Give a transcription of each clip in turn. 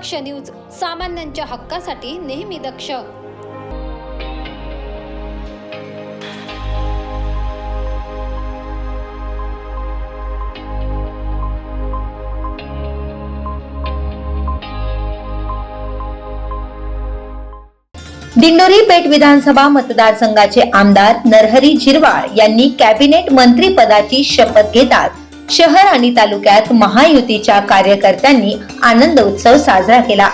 दक्ष news सामान्यांच्या हक्कासाठी नेहमी दक्ष. दिंडोरी पेठ विधानसभा मतदारसंघाचे आमदार नरहरी झिरवाळ यांनी कॅबिनेट मंत्रीपदाची शपथ घेतात. शहर आणि तालुक्यात महायुतीच्या कार्यकर्त्यांनी आनंद उत्सव साजरा केला.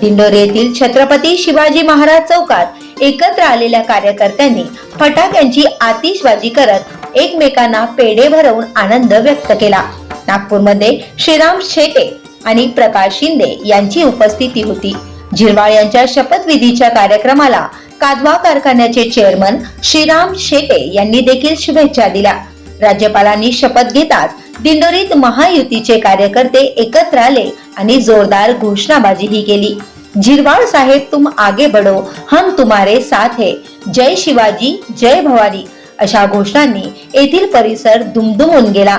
दिंडोरे येथील छत्रपती शिवाजी महाराज चौकात एकत्र आलेल्या कार्यकर्त्यांनी फटाक्यांची आतिषबाजी करत एकमेकांना पेढे भरवून आनंद व्यक्त केला. नागपूरमध्ये श्रीराम शेटे आणि प्रकाश शिंदे यांची उपस्थिती होती. झिरवाळ यांच्या शपथविधीच्या कार्यक्रमाला कादवा कारखान्याचे चेअरमन श्रीराम शेटे यांनी देखील शुभेच्छा दिल्या. राज्यपालांनी शपथ घेताच दिंडोरीत महायुतीचे कार्यकर्ते एकत्र आले आणि जोरदार घोषणाबाजीही केली. झिरवाळ साहेब तुम आगे बढो हम तुम्हारे साथ है. जय शिवाजी जय भवानी. अशा घोषणांनी येथील परिसर दुमदुमून गेला.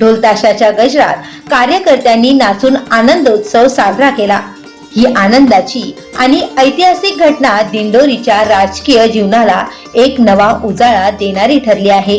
ढोलताशाच्या गजरात कार्यकर्त्यांनी नाचून आनंदोत्सव साजरा केला. ही आनंदाची आणि ऐतिहासिक घटना दिंडोरीच्या राजकीय जीवनाला एक नवा उजाळा देणारी ठरली आहे.